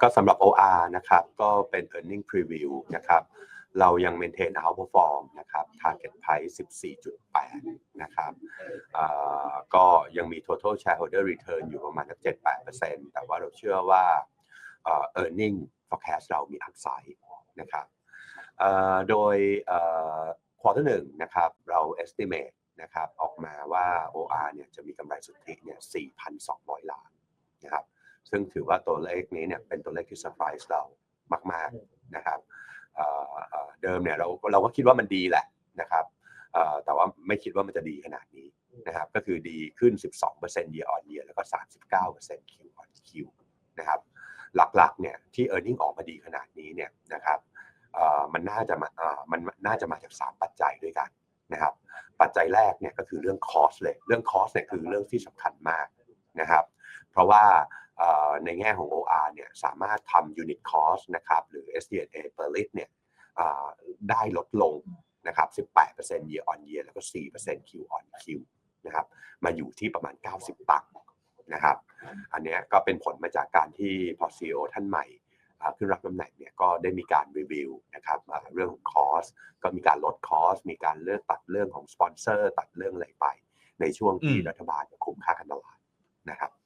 ก็สำหรับ OR นะครับก็เป็น earning preview นะครับเรายัง maintain outperform นะครับ target price 14.8 นะครับก็ยังมี total shareholder return อยู่ประมาณสัก7-8%แต่ว่าเราเชื่อว่าเอ่อ earning forecast เรามี upside นะครับโดยเอ่อ quarter หนึ่งนะครับเรา estimate นะครับออกมาว่า OR เนี่ยจะมีกำไรสุทธิเนี่ย4,200 ล้านนะครับ ซึ่งถือว่าตัวเลขนี้เนี่ยเป็นตัวเลขที่เซอร์ไพรส์เรามากๆนะครับเอ่อเอ่อเดิมเนี่ยเราเราก็คิดว่ามันดีแหละนะครับเอ่อแต่ว่าไม่คิดว่ามันจะดีขนาดนี้นะครับก็คือดีขึ้น 12% year on year แล้วก็ 39% Q on Q นะครับหลักๆเนี่ยที่ e a r n i n g ออกมาดีขนาดนี้เนี่ยนะครับเอ่อมันน่าจะมาอ่ามันน่าจะมาจาก 3 ปัจจัยด้วยกันนะครับปัจจัยแรกเนี่ยก็คือเรื่อง cost เลยเรื่อง cost เนี่ยคือเรื่องที่สำคัญมากนะครับเพราะว่าเอ่อ ในแง่ของ OR เนี่ยสามารถทำ unit cost นะครับหรือ SG&A per lit เนี่ยอ่าได้ลดลงนะครับ18% year on year แล้วก็ 4% Q on Q นะครับมาอยู่ที่ประมาณ 90 ตังค์นะครับอันเนี้ยก็เป็นผลมาจากการที่พอ CEO ท่านใหม่อ่าขึ้นรับตำแหน่งเนี่ยก็ได้มีการรีวิวนะครับอ่าเรื่องของ cost ก็มีการลด cost มีการเลือกตัดเรื่องของสปอนเซอร์ตัดเรื่องอะไรไป ในช่วงที่อืมรัฐบาลคุมค่าการตลาดนะครับเอ่อ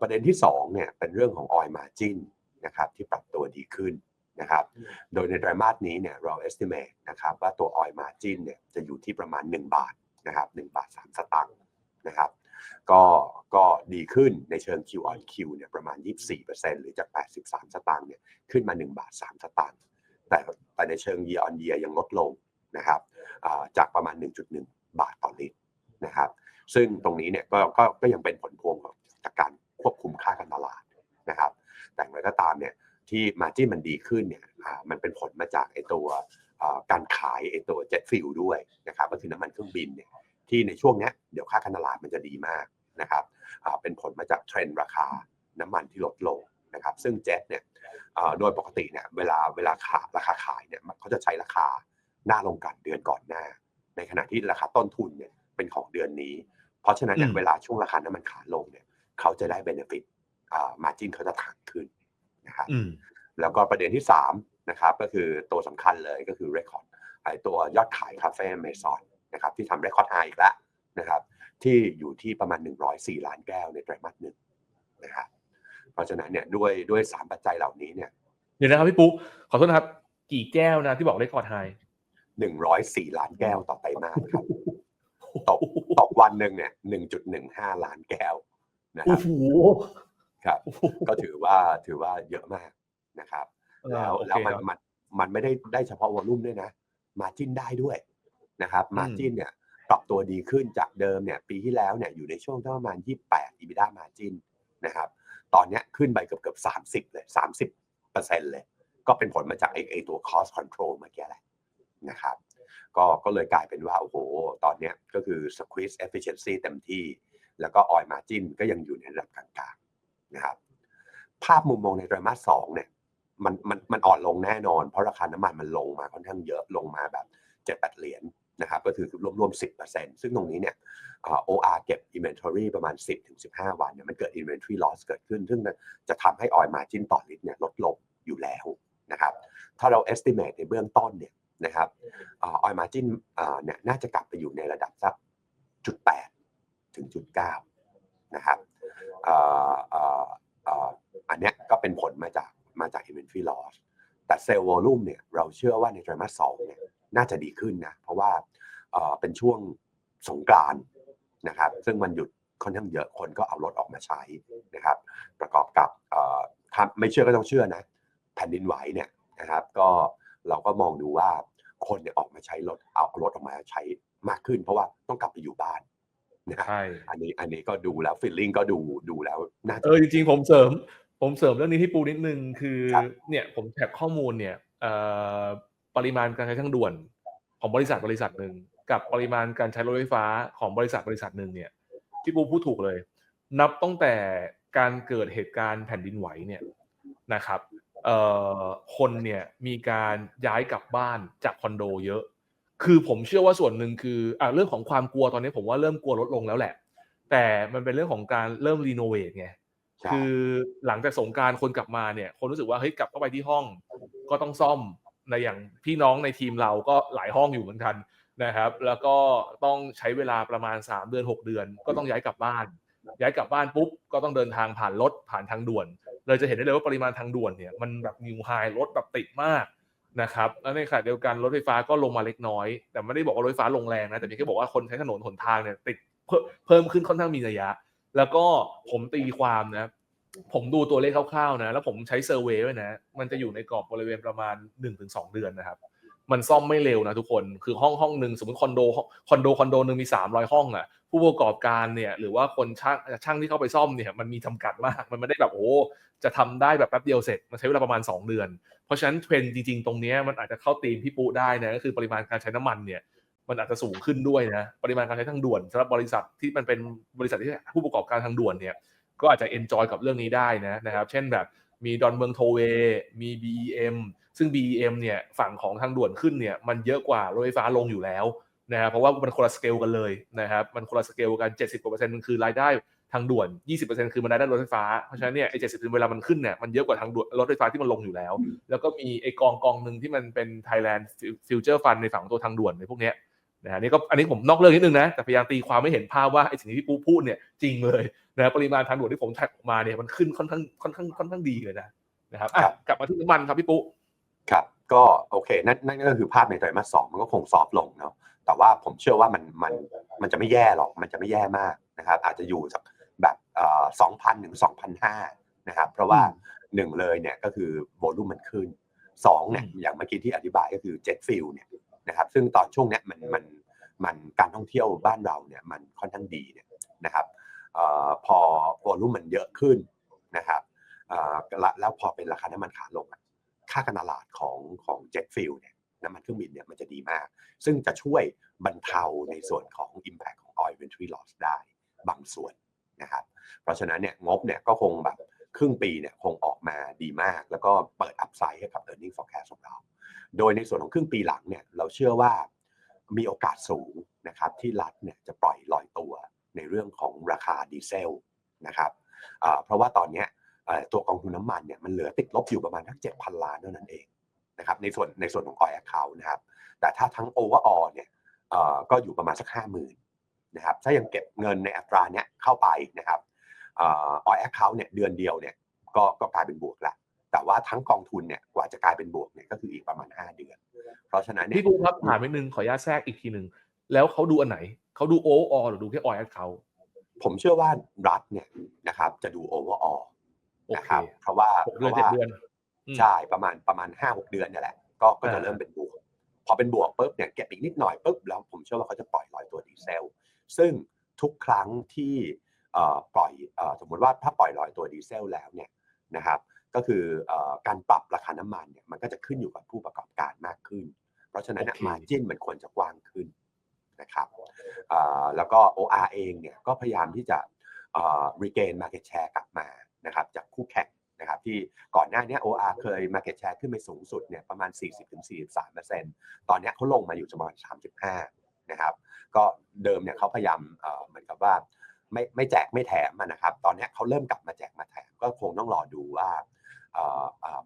ประเด็นที่2เนี่ยเป็นเรื่องของ oil margin นะครับที่ปรับตัวดีขึ้นนะครับ โดยในไตรมาสนี้เนี่ยเรา estimate นะครับว่าตัว oil margin เนี่ยจะอยู่ที่ประมาณ 1 บาทนะครับ1บาท 3 สตางค์นะครับก็ก็ดีขึ้นในเชิง Q on Q เนี่ยประมาณ 24%หรือจาก 83 สตางค์เนี่ยขึ้นมา 1 บาท 3 สตางค์แต่แต่ในเชิง year on year ยังลดลงนะครับอ่าจากประมาณ 1.1 บาทต่อลิตรนะครับ ซึ่งตรงนี้เนี่ยก็ก็ก็ยังเป็นผลพวงของ จากการควบคุมค่าการตลาดนะครับ แต่อย่างไรก็ตามเนี่ยที่มาจิ้นมันดีขึ้นเนี่ยอ่ามันเป็นผลมาจากไอตัวอ่าการขายไอตัวเจ็ตฟิลด้วยนะครับก็คือน้ำมันเครื่องบินเนี่ยที่ในช่วงเนี้ยเดี๋ยวค่าการตลาดมันจะดีมากนะครับอ่าเป็นผลมาจากเทรนด์ราคาน้ำมันที่ลดลงนะครับ ซึ่งเจ็ตเนี่ยอ่าโดยปกติเนี่ยเวลาเวลาขาราคาขายเนี่ยมันเขาจะใช้ราคาหน้าลงกลันเดือนก่อนหน้า ในขณะที่ราคาต้นทุนเนี่ยเป็นของเดือนนี้ เพราะฉะนั้นเนี่ยอืมเวลาช่วงราคาน้ำมันขาลงเนี่ย เขาจะได้เบนฟิตอ่ามาจิ้นเขาจะถังขึ้นนะครับอืมแล้วก็ประเด็นที่3นะครับก็คือตัวสำคัญเลยก็คือเรคคอร์ดไอตัวยอดขายคาเฟ่เมซอนนะครับที่ทำเรคคอร์ดไฮอีกแล้วนะครับที่อยู่ที่ประมาณ 104 ล้านแก้วในไตรมาสหนึ่งนะครับเพราะฉะนั้นเนี่ยด้วยด้วย 3 ปัจจัยเหล่านี้เนี่ยเดี๋ยวนะครับพี่ปุ๊ขอโทษนะครับ กี่แก้วนะที่บอกเลขคอร์ดไฮ104ล้านแก้วต่อไตรมาสครับตกตกวันหนึ่งเนี่ย1.15ล้านแก้ว นะคโอ้รับโหครับโอ้โหก็ถือว่าถือว่าเยอะมากนะครับ แล้วโอเคแล้วมันครับมันมันไม่ได้ได้เฉพาะวอลลุ่มด้วยนะมาจิ้นได้ด้วยนะครับอืมมาจิ้นเนี่ยปรับตัวดีขึ้นจากเดิมเนี่ยปีที่แล้วเนี่ยอยู่ในช่วงประมาณ 28 EBITDA margin นะครับตอนเนี้ยขึ้นไปเกือบเกือบ30 เลย 30เปอร์เซ็นต์เลย ก็เป็นผลมาจากไอ้ไอ้ตัว cost control เมื่อกี้แหละนะครับก็ก็เลยกลายเป็นว่า โอ้โห ตอนเนี้ยก็คือ squeeze efficiency เต็มที่ แล้วก็ oil margin ก็ยังอยู่ในระดับกลางๆนะครับภาพมุมมองในไตรมาสสองเนี่ยมันมันมันอ่อนลงแน่นอน เพราะราคาน้ำมันมันลงมาค่อนข้างเยอะลงมาแบบเจ็ดแปดเหรียญนะครับก็คือรวมๆสิบเปอร์เซ็นต์ซึ่งตรงนี้เนี่ยโอ่า OR เก็บ inventory ประมาณ 10ถึง15วันเนี่ยมันเกิด inventory loss เกิดขึ้น ซึ่งจะทำให้ oil margin ต่อลิตรเนี่ยลดลงอยู่แล้วนะครับถ้าเรา estimate ในเบื้องต้นเนี่ยนะครับอ่า oil margin อ่าเนี่ยน่าจะกลับไปอยู่ในระดับสักจุดแปด ถึงจุดเก้านะครับอันนี้ก็เป็นผลมาจากมาจาก inventory loss แต่ sale volume เนี่ยเราเชื่อว่าในไตรมาสสองเนี่ยน่าจะดีขึ้นนะ เพราะว่าเป็นช่วงสงกรานต์นะครับซึ่งมันหยุดค่อนข้างเยอะคนก็เอารถออกมาใช้นะครับ ประกอบกับถ้าไม่เชื่อก็ต้องเชื่อนะแผ่นดินไหวเนี่ยนะครับ ก็เราก็มองดูว่าคนเนี่ยออกมาใช้รถเอารถออกมาใช้มากขึ้น เพราะว่าต้องกลับไปอยู่บ้าน นะครับใช่อันนี้อันนี้ก็ดูแล้วฟีลลิ่งก็ดูดูแล้วน่าจะเออจริงๆผมเสริม ผมเสริมเรื่องนี้ที่ปูนิดนึงคือครับเนี่ยผมแท็กข้อมูลเนี่ยเอ่อปริมาณการใช้ทางด่วนของบริษัทบริษัทหนึ่งกับปริมาณการใช้รถไฟฟ้าของบริษัทบริษัทหนึ่งเนี่ยที่ปูพูดถูกเลย นับตั้งแต่การเกิดเหตุการณ์แผ่นดินไหวเนี่ยนะครับเอ่อคนเนี่ยมีการย้ายกลับบ้านจากคอนโดเยอะ คือผมเชื่อว่าส่วนหนึ่งคืออะเรื่องของความกลัวตอนนี้ผมว่าเริ่มกลัวลดลงแล้วแหละ แต่มันเป็นเรื่องของการเริ่มรีโนเวทไงใช่คือหลังจากสงกรารคนกลับมาเนี่ย คนรู้สึกว่าเฮ้ยกลับเข้าไปที่ห้องก็ต้องซ่อมในอย่างพี่น้องในทีมเราก็หลายห้องอยู่เหมือนกันนะครับ แล้วก็ต้องใช้เวลาประมาณ 3 เดือน 6 เดือน ก็ต้องย้ายกลับบ้าน ย้ายกลับบ้านปุ๊บก็ต้องเดินทางผ่านรถผ่านทางด่วนเลยจะเห็นได้เลยว่าปริมาณทางด่วนเนี่ยมันแบบนิวไฮรถแบบติดมาก นะครับแล้วในขณะเดียวกันรถไฟฟ้าก็ลงมาเล็กน้อย แต่ไม่ได้บอกว่ารถไฟฟ้าลงแรงนะ แต่เพียงแค่บอกว่าคนใช้ถนนหนทางเนี่ยติดเพิ่มขึ้นค่อนข้างมีระยะ แล้วก็ผมตีความนะ ผมดูตัวเลขคร่าวๆนะ แล้วผมใช้เซอร์เวย์ด้วยนะ มันจะอยู่ในกรอบบริเวณประมาณ 1-2 เดือนนะครับ มันซ่อมไม่เร็วนะทุกคนคือห้องห้องหนึ่งสมมติคอนโดคอนโดคอนโดหนึ่งมี 300 ห้องอะผู้ประกอบการเนี่ยหรือว่าคนช่างช่างที่เข้าไปซ่อมเนี่ยมันมีจำกัดมากมันไม่ได้แบบโอ้จะทำได้แบบแป๊บเดียวเสร็จมันใช้เวลาประมาณ 2 เดือน เพราะฉะนั้นเทรนด์จริงๆ ตรงนี้มันอาจจะเข้าตีมพี่ปูได้นะก็คือปริมาณการใช้น้ำมันเนี่ยมันอาจจะสูงขึ้นด้วยนะปริมาณการใช้ทางด่วนสำหรับบริษัทที่มันเป็นบริษัทที่ผู้ประกอบการทางด่วนเนี่ยก็อาจจะเอนจอยกับเรื่องนี้ได้นะนะครับ เช่นแบบมีดอนเมืองโทเวมี BEM ซึ่ง BEM เนี่ยฝั่งของทางด่วนขึ้นเนี่ยมันเยอะกว่ารถไฟฟ้าลงอยู่แล้วนะครับเพราะว่ามันคนละสเกลกันเลยนะครับมันคนละสเกลกัน 70กว่าเปอร์เซ็นต์มันคือรายได้ทางด่วน 20%คือมันรายได้รถไฟฟ้า เพราะฉะนั้นเนี่ยไอ้70%เวลามันขึ้นเนี่ยมันเยอะกว่าทางด่วนรถไฟฟ้าที่มันลงอยู่แล้ว แล้วก็มีไอ้กองกองหนึ่งที่มันเป็น Thailand Future Fund ในฝั่งของตัวทางด่วนในพวกเนี้ยนะฮะนี่ก็อันนี้ผมนอกเรื่องนิดนึงนะ แต่พยายามตีความไม่เห็นภาพว่าไอ้สิ่งที่พี่ปูพูดเนี่ยจริงเลยนะปริมาณทางด่วนที่ผมแท็กออกมาเนี่ยมันขึ้นค่อนข้างค่อนข้างค่อนข้างดีเลยนะนะครับอะครับกลับมาที่น้ำมันครับพี่ปู ครับก็โอเคนั่นนั่นก็คือภาพในไตรมาสสองมันก็คงซอฟต์ลงเนาะแต่ว่าผมเชื่อว่ามันมันมันจะไม่แย่หรอกมันจะไม่แย่มากนะครับอาจจะอยู่สักแบบเอ่อสองพันถึงสองพันห้านะครับเพราะว่าหนึ่งเลยเนี่ยก็คือโวลูมมันขึ้นสองเนี่ยอย่างเมื่อกี้ที่อธิบายก็คือเจ็ตฟิลเนี่ยนะครับซึ่งตอนช่วงเนี้ยมันมันมันการท่องเที่ยวบ้านเราเนี่ยมันค่อนข้างดีเนี่ยนะครับเอ่อพอโวลูมมันเยอะขึ้นนะครับเอ่อแล้วแล้วพอเป็นราคาน้ำมันขาลงอะ ค่าการตลาดของของเจ็ตฟิลเนี่ยน้ำมันเครื่องบินเนี่ยมันจะดีมาก ซึ่งจะช่วยบรรเทาในส่วนของ Impact ของ Oil Inventory Loss ได้บางส่วนนะครับ เพราะฉะนั้นเนี่ยงบเนี่ยก็คงแบบครึ่งปีเนี่ยคงออกมาดีมาก แล้วก็เปิดอัพไซด์ให้กับ e a r n i n g forecast ของเรา โดยในส่วนของครึ่งปีหลังเนี่ยเราเชื่อว่ามีโอกาสสูงนะครับที่รัฐเนี่ยจะปล่อยลอยตัวในเรื่องของราคาดีเซลนะครับเพราะว่าตอนเนี้ย ตัวกองทุนน้ำมันเนี่ยมันเหลือติดลบอยู่ประมาณทั้ง7,000ล้านเท่านั้นเองนะครับในส่วนในส่วนของ oil account นะครับแต่ถ้าทั้ง overall เนี่ยเอ่อก็อยู่ประมาณสัก50,000นะครับถ้ายังเก็บเงินในอัตราเนี้ยเข้าไปนะครับเอ่อ oil account เนี่ยเดือนเดียวเนี่ยก็ก็กลายเป็นบวกละแต่ว่าทั้งกองทุนเนี่ยกว่าจะกลายเป็นบวกเนี่ยก็คืออีกประมาณ 5 เดือน เพราะฉะนั้นเนี่ยพี่ปูครับถามนิดนึงขออนุญาตแทรกอีกทีหนึ่งแล้วเขาดูอันไหนเขาดูโออหรือดูแค่ออยเขาผมเชื่อว่ารัฐเนี่ยนะครับจะดู overall โอ นะเคครับเพราะว่าหกเดือนพเจ็ดราะว่าเดือนอืมใช่ประมาณประมาณห้าหกเดือนเนี่ยแหละก็ก็จะอ่าเริ่มเป็นบวกพอเป็นบวกปุ๊บเนี่ยเก็บอีกนิดหน่อยปุ๊บแล้วผมเชื่อว่าเขาจะปล่อยลอยตัวดีเซล ซึ่งทุกครั้งที่เอ่อปล่อยเอ่อสมมติว่าถ้าปล่อยลอยตัวดีเซลแล้วเนี่ยนะครับก็คือเอ่อการปรับราคาน้ำมันเนี่ยมันก็จะขึ้นอยู่กับผู้ประกอบการมากขึ้น เพราะฉะนั้นโอเคมาจิ้นมันควรจะกว้างขึ้นนะครับเอ่อแล้วก็ OR เองเนี่ยก็พยายามที่จะเอ่อ regain market share กลับมา นะครับจากคู่แข่งนะครับที่ก่อนหน้านี้ OR เคย market share ขึ้นไปสูงสุดเนี่ยประมาณ 40-43%ตอนเนี้เขาลงมาอยู่ประมาณ 35 นะครับ ก็เดิมเนี่ยเขาพยายามเหมือนกับว่าไม่ไม่แจกไม่แถมนะครับ ตอนนี้เขาเริ่มกลับมาแจกมาแถม ก็คงต้องรอดูว่า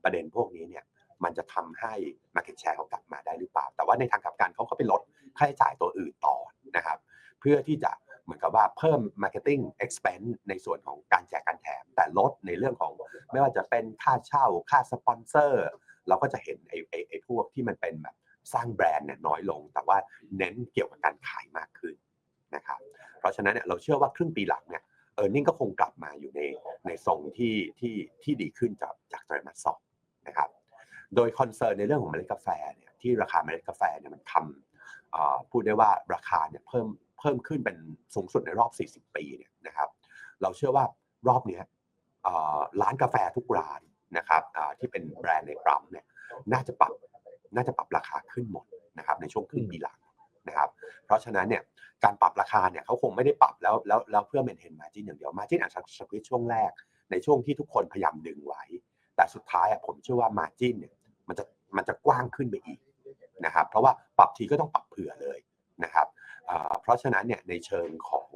ประเด็นพวกนี้เนี่ยมันจะทำให้ market share เขากลับมาได้หรือเปล่า แต่ว่าในทางกลับกันเขาก็ไปลดค่าใช้จ่ายตัวอื่นต่อนะครับ เพื่อที่จะ มือนกับว่าเพิ่ม marketing expense ในส่วนของการแจกการแถม แต่ลดในเรื่องของไม่ว่าจะเป็นค่าเช่าค่าสปอนเซอร์เราก็จะเห็นไอ้ไอ้ไอ้พวกที่มันเป็นแบบสร้างแบรนด์เนี่ยน้อยลง แต่ว่าเน้นเกี่ยวกับการขายมากขึ้นนะครับเพราะฉะนั้นเนี่ยเราเชื่อว่าครึ่งปีหลังเนี่ยเออร์เน็งก็คงกลับมาอยู่ในในทรงที่ที่ที่ดีขึ้นจากจากไตรมาสสองนะครับโดยคอนเซิร์นในเรื่องของเมล็ดกาแฟเนี่ยที่ราคาเมล็ดกาแฟเนี่ยมันทำพูดได้ว่าราคาเนี่ยเพิ่ม เพิ่มขึ้นเป็นสูงสุดในรอบ 40 ปีเนี่ยนะครับ เราเชื่อว่ารอบนี้ร้านกาแฟทุกร้านนะครับที่เป็นแบรนด์ในปั๊มเนี่ยน่าจะปรับน่าจะปรับราคาขึ้นหมดนะครับในช่วงครึ่งปีหลังนะครับ เพราะฉะนั้นเนี่ยการปรับราคาเนี่ยเขาคงไม่ได้ปรับแล้วแล้วแล้วเพื่อเมนเทนมาจินอย่างเดียวมาจินอาจจะสวิตช่วงแรก ในช่วงที่ทุกคนพยายามดึงไว้ แต่สุดท้ายผมเชื่อว่ามาจินเนี่ยมันจะมันจะกว้างขึ้นไปอีกนะครับ เพราะว่าปรับทีก็ต้องปรับเผื่อเลยนะครับ เพราะฉะนั้นเนี่ยในเชิงของ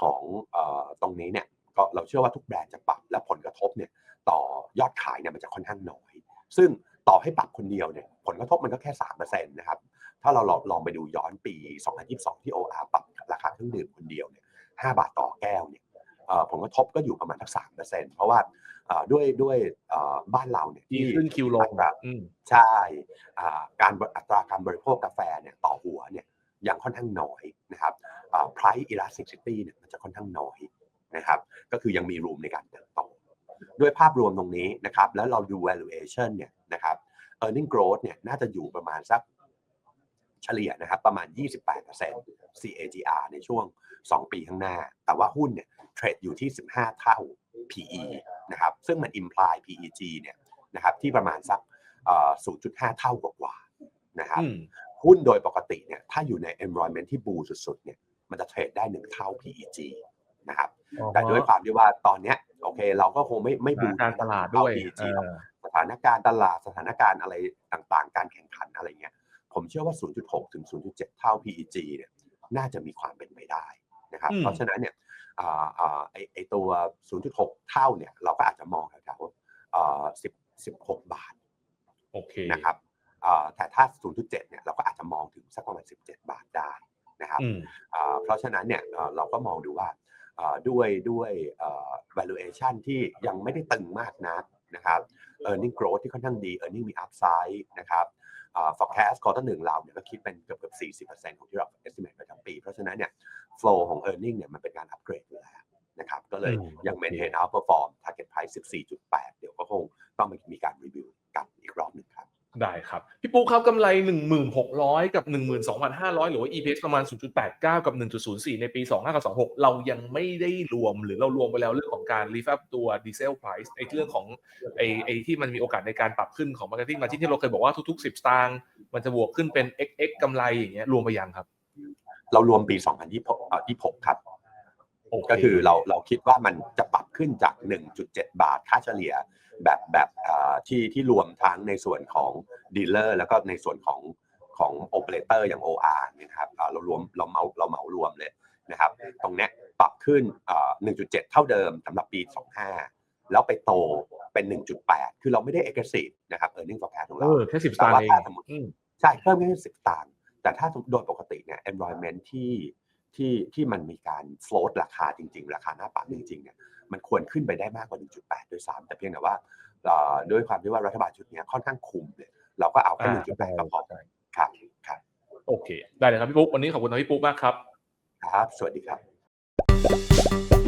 ของเอ่อตรงนี้เนี่ยก็เราเชื่อว่าทุกแบรนด์จะปรับและผลกระทบเนี่ยต่อยอดขายเนี่ยมันจะค่อนข้างน้อย ซึ่งต่อให้ปรับคนเดียวเนี่ยผลกระทบมันก็แค่สามเปอร์เซ็นต์นะครับถ้าเราลองลองไปดูย้อนปี 2022 ที่ OR ปรับราคาเครื่องดื่มคนเดียวเนี่ย5บาทต่อแก้วเนี่ยเอ่อผลกระทบก็อยู่ประมาณสักสามเปอร์เซ็นต์เพราะว่าเอ่อด้วยด้วยเอ่อบ้านเราเนี่ยดีที่ขึ้นคิวลงอัตราอืมใช่อ่าการอัตราการบริโภคกาแฟเนี่ยต่อหัวเนี่ย ยังค่อนข้างน้อยนะครับอ่า price elasticity เนี่ยมันจะค่อนข้างน้อยนะครับ ก็คือยังมี room ในการเติบโตด้วยภาพรวมตรงนี้นะครับ แล้วเราดู valuation เนี่ยนะครับ earning growth เนี่ยน่าจะอยู่ประมาณสักเฉลี่ยนะครับประมาณ 28% CAGR ในช่วง 2 ปีข้างหน้า แต่ว่าหุ้นเนี่ยเทรดอยู่ที่ 15 เท่า PE นะครับ ซึ่งมัน imply PEG เนี่ยนะครับที่ประมาณสักเอ่อ0.5 เท่ากว่าๆนะครับอืม หุ้นโดยปกติเนี่ยถ้าอยู่ใน environment ที่บูสุดๆเนี่ยมันจะเทรดได้1เท่า PEG นะครับแต่ด้วยความที่ว่าตอนเนี้ยโอเค เราก็คงไม่ไม่สบูถานการณ์ตลาดด้วยเท่ PEG เอหรอกอสถานการณ์ตลาดสถานการณ์อะไรต่างๆ การแข่งขันอะไรเงี้ยผมเชื่อว่า 0.6 ถึง 0.7 เท่า PEG เนี่ยน่าจะมีความเป็นไปได้นะครับอืมเพราะฉะนั้นเนี่ยอ่าอ่าไอไอตัว 0.6 เท่าเนี่ยเราก็อาจจะมองแถวๆเอ่อ10 16 บาทโอเคนะครับอ่า แต่ถ้า 0.7 เนี่ยเราก็อาจจะมองถึงสักประมาณ 17 บาทได้นะครับอืมอ่าเพราะฉะนั้นเนี่ยเอ่อเราก็มองดูว่าอ่าด้วยด้วยเอ่อ valuation ที่ยังไม่ได้ตึงมากนักนะครับ earning growth ที่ค่อนข้างดี earning มี upside นะครับอ่า forecast quarter หนึ่งเราเนี่ยก็คิดเป็นเกือบเกือบ40%ของที่เรา estimate ไว้ทั้งปี เพราะฉะนั้นเนี่ย flow ของ earning เนี่ยมันเป็นการ upgrade อยู่แล้วนะครับ ก็เลยอืมยังโอเค maintain outperform target price 14.8 เดี๋ยวก็คงต้องมีการรีวิวกันอีกรอบหนึ่งครับ ได้ครับ พี่ปุ๊ครับกำไร1600 กับ 12,500 หรือว่า EPS ประมาณ 0.89 กับ 1.04 ในปี 25กับ26 เรายังไม่ได้รวมหรือเรารวมไปแล้วเรื่องของการ lift up ตัว diesel price ไอ้เรื่องของไอ้ไอ้ที่มันมีโอกาสในการปรับขึ้นของ marketing margin ที่เราเคยบอกว่าทุก ๆ 10 สตางค์มันจะบวกขึ้นเป็น xx กำไรอย่างเงี้ยรวมไปยังครับ เรารวมปี 2026เอ่อ26ครับโอเคก็คือเราเราคิดว่ามันจะปรับขึ้นจาก 1.7 บาทค่าเฉลี่ย แบบแบบเอ่อที่ที่รวมทั้งในส่วนของดีลเลอร์แล้วก็ในส่วนของของโอเปอเรเตอร์อย่าง OR เนี่ยนะครับเอ่อเรารวมเราเหมาเราเหมารวมเลยนะครับ ตรงเนี้ยปรับขึ้นเอ่อ1.7 เท่าเดิมสำหรับปี 25 แล้วไปโตเป็น 1.8 คือเราไม่ได้ aggressive นะครับ earning forecast ของเอเราอแค่10สตางค์เองแต่ว่าถ้าสมมุติอืมใช่เพิ่มแค่สิบตังค์แต่ถ้าโดยปกติเนี่ย environment ที่ที่ที่มันมีการ float ราคาจริง ๆ ราคาหน้าปัดจริงๆเนี่ย มันควรขึ้นไปได้มากกว่า 1.8ด้วยซ้ำแต่เพียงแต่ว่าเอ่อด้วยความที่ว่ารัฐบาลชุดเนี้ยค่อนข้างคุมเนี่ยเราก็เอาแค่อ่า1.8ก็พอครับครับโอเค ได้เลยครับพี่ปุ๊กวันนี้ขอบคุณน้องพี่ปุ๊กมากครับ ครับ สวัสดีครับ